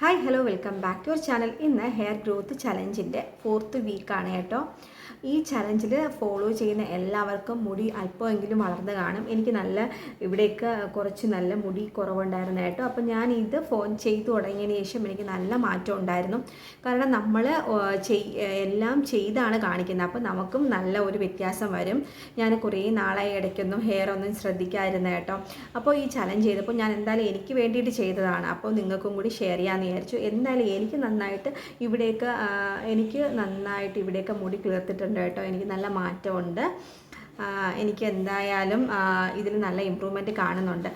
Hi hello welcome back to our channel ഇന്ന് hair growth ചലഞ്ചിന്റെ fourth വീക്കാണ് കേട്ടോ. ഈ ചലഞ്ചിൽ ഫോളോ ചെയ്യുന്ന എല്ലാവർക്കും മുടി അല്പമെങ്കിലും വളർന്നു കാണും. എനിക്ക് നല്ല ഇവിടെയൊക്കെ കുറച്ച് നല്ല മുടി കുറവുണ്ടായിരുന്നു കേട്ടോ. അപ്പം ഞാൻ ഇത് ഫോൺ ചെയ്തു തുടങ്ങിയതിന് ശേഷം എനിക്ക് നല്ല മാറ്റം ഉണ്ടായിരുന്നു. കാരണം നമ്മൾ എല്ലാം ചെയ്താണ് കാണിക്കുന്നത്. അപ്പം നമുക്കും നല്ല ഒരു വ്യത്യാസം വരും. ഞാൻ കുറേ നാളായി ഇടയ്ക്കൊന്നും ഹെയർ ഒന്നും ശ്രദ്ധിക്കാതിരുന്ന കേട്ടോ. അപ്പോൾ ഈ ചലഞ്ച് ചെയ്തപ്പോൾ ഞാൻ എന്തായാലും എനിക്ക് വേണ്ടിയിട്ട് ചെയ്തതാണ്. അപ്പോൾ നിങ്ങൾക്കും കൂടി ഷെയർ ചെയ്യാമെന്ന് വിചാരിച്ചു. എന്തായാലും എനിക്ക് നന്നായിട്ട് ഇവിടെയൊക്കെ എനിക്ക് നന്നായിട്ട് ഇവിടെയൊക്കെ മുടി കിളിർത്തിട്ടുണ്ട് കേട്ടോ. എനിക്ക് നല്ല മാറ്റമുണ്ട്. എനിക്ക് എന്തായാലും ഇതിൽ നല്ല ഇമ്പ്രൂവ്മെന്റ് കാണുന്നുണ്ട്.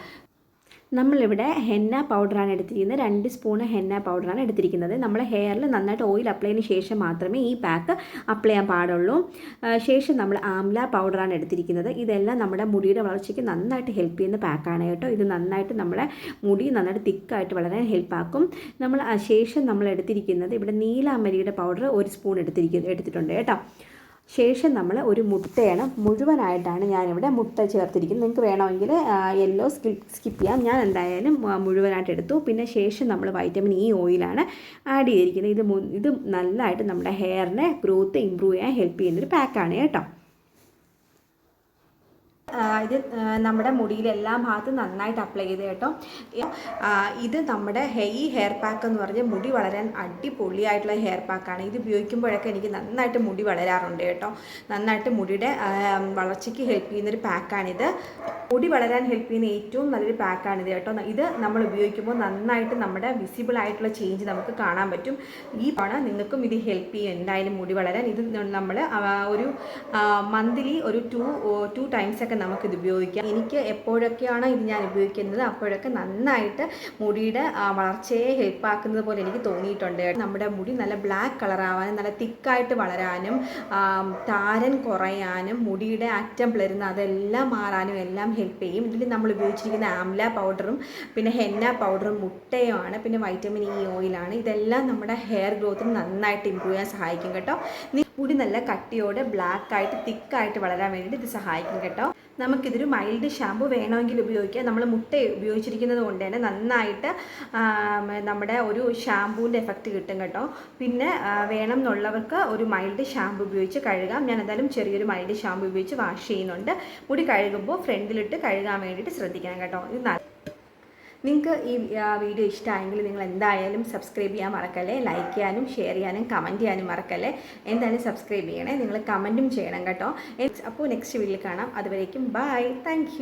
നമ്മളിവിടെ ഹെന്ന പൗഡറാണ് എടുത്തിരിക്കുന്നത്. രണ്ട് സ്പൂണ് ഹെന്ന പൗഡറാണ് എടുത്തിരിക്കുന്നത്. നമ്മൾ ഹെയറിൽ നന്നായിട്ട് ഓയിൽ അപ്ലൈ ചെയ്തതിന് ശേഷം മാത്രമേ ഈ പാക്ക് അപ്ലൈ ചെയ്യാൻ പാടുള്ളൂ. ശേഷം നമ്മൾ ആംല പൗഡറാണ് എടുത്തിരിക്കുന്നത്. ഇതെല്ലാം നമ്മുടെ മുടിയുടെ വളർച്ചയ്ക്ക് നന്നായിട്ട് ഹെൽപ്പ് ചെയ്യുന്ന പാക്കാണ് കേട്ടോ. ഇത് നന്നായിട്ട് നമ്മുടെ മുടി നന്നായിട്ട് തിക്കായിട്ട് വളരാൻ ഹെൽപ്പാക്കും. നമ്മൾ ശേഷം നമ്മൾ എടുത്തിരിക്കുന്നത് ഇവിടെ നീലാമരിയുടെ പൗഡർ ഒരു സ്പൂൺ എടുത്തിരിക്കുന്നത് എടുത്തിട്ടുണ്ട് കേട്ടോ. ശേഷം നമ്മൾ ഒരു മുട്ടയാണ് മുഴുവനായിട്ടാണ് ഞാനിവിടെ മുട്ട ചേർത്തിരിക്കുന്നത്. നിങ്ങൾക്ക് വേണമെങ്കിൽ യെല്ലോ സ്കിപ്പ് സ്കിപ്പ് ചെയ്യാം. ഞാൻ എന്തായാലും മുഴുവനായിട്ട് എടുത്തു. പിന്നെ ശേഷം നമ്മൾ വൈറ്റമിൻ ഇ ഓയിലാണ് ആഡ് ചെയ്തിരിക്കുന്നത്. ഇത് ഇത് നല്ലതായിട്ട് നമ്മുടെ ഹെയറിനെ ഗ്രോത്ത് ഇമ്പ്രൂവ് ചെയ്യാൻ ഹെൽപ്പ് ചെയ്യുന്നൊരു പാക്കാണ് കേട്ടോ. ഇത് നമ്മുടെ മുടിയിൽ എല്ലാ ഭാഗത്തും നന്നായിട്ട് അപ്ലൈ ചെയ്ത് കേട്ടോ. ഇത് നമ്മുടെ ഹെയ് ഹെയർ പാക്ക് എന്ന് പറഞ്ഞാൽ മുടി വളരാൻ അടിപൊളിയായിട്ടുള്ള ഹെയർ പാക്കാണ് ഇത് ഉപയോഗിക്കുമ്പോഴൊക്കെ എനിക്ക് നന്നായിട്ട് മുടി വളരാറുണ്ട് കേട്ടോ. നന്നായിട്ട് മുടിയുടെ വളർച്ചയ്ക്ക് ഹെൽപ്പ് ചെയ്യുന്നൊരു പാക്കാണിത് മുടി വളരാൻ ഹെൽപ്പ് ചെയ്യുന്ന ഏറ്റവും നല്ലൊരു പാക്കാണിത് കേട്ടോ. ഇത് നമ്മൾ ഉപയോഗിക്കുമ്പോൾ നന്നായിട്ട് നമ്മുടെ വിസിബിൾ ആയിട്ടുള്ള ചേഞ്ച് നമുക്ക് കാണാൻ പറ്റും. ഈ പണ നിങ്ങൾക്കും ഇത് ഹെൽപ്പ് ചെയ്യും. എന്തായാലും മുടി വളരാൻ. ഇത് നമ്മൾ ഒരു മന്ത്ലി ഒരു ടു ടു ടൈംസ് ഒക്കെ നമുക്കിത് ഉപയോഗിക്കാം. എനിക്ക് എപ്പോഴൊക്കെയാണ് ഇത് ഞാൻ ഉപയോഗിക്കുന്നത് അപ്പോഴൊക്കെ നന്നായിട്ട് മുടിയുടെ വളർച്ചയെ ഹെൽപ്പ് ആക്കുന്നത് പോലെ എനിക്ക് തോന്നിയിട്ടുണ്ട്. നമ്മുടെ മുടി നല്ല ബ്ലാക്ക് കളറാവാനും നല്ല തിക്കായിട്ട് വളരാനും താരൻ കുറയാനും മുടിയുടെ അറ്റം പിളരുന്ന അതെല്ലാം മാറാനും എല്ലാം ഹെൽപ്പ് ചെയ്യും. ഇതിൽ നമ്മൾ ഉപയോഗിച്ചിരിക്കുന്ന ആംല പൗഡറും പിന്നെ ഹെന്ന പൗഡറും മുട്ടയുമാണ് പിന്നെ വൈറ്റമിൻ ഇ ഓയിലാണ് ഇതെല്ലാം നമ്മുടെ ഹെയർ ഗ്രോത്തിന് നന്നായിട്ട് ഇമ്പ്രൂവ് ചെയ്യാൻ സഹായിക്കും കേട്ടോ. മുടി നല്ല കട്ടിയോടെ ബ്ലാക്ക് ആയിട്ട് തിക്കായിട്ട് വളരാൻ വേണ്ടിയിട്ട് ഇത് സഹായിക്കും കേട്ടോ. നമുക്കിതൊരു മൈൽഡ് ഷാമ്പു വേണമെങ്കിൽ ഉപയോഗിക്കാം. നമ്മൾ മുട്ട ഉപയോഗിച്ചിരിക്കുന്നത് കൊണ്ട് തന്നെ നന്നായിട്ട് നമ്മുടെ ഒരു ഷാമ്പൂവിന്റെ എഫക്റ്റ് കിട്ടും കേട്ടോ. പിന്നെ വേണം എന്നുള്ളവർക്ക് ഒരു മൈൽഡ് ഷാമ്പു ഉപയോഗിച്ച് കഴുകാം. ഞാൻ എന്തായാലും ചെറിയൊരു മൈൽഡ് ഷാമ്പു ഉപയോഗിച്ച് വാഷ് ചെയ്യുന്നുണ്ട്. മുടി കഴുകുമ്പോൾ ഫ്രണ്ടിലിട്ട് കഴുകാൻ വേണ്ടിയിട്ട് ശ്രദ്ധിക്കണം കേട്ടോ. ഇത് നിങ്ങൾക്ക് ഈ വീഡിയോ ഇഷ്ടമായെങ്കിൽ നിങ്ങൾ എന്തായാലും സബ്സ്ക്രൈബ് ചെയ്യാൻ മറക്കല്ലേ? ലൈക്ക് ചെയ്യാനും ഷെയർ ചെയ്യാനും കമന്റ് ചെയ്യാനും മറക്കല്ലേ? എന്തായാലും സബ്സ്ക്രൈബ് ചെയ്യണേ? നിങ്ങൾ കമന്റും ചെയ്യണം കേട്ടോ. അപ്പോൾ നെക്സ്റ്റ് വീഡിയോയിൽ കാണാം. അതുവരേക്കും ബൈ താങ്ക്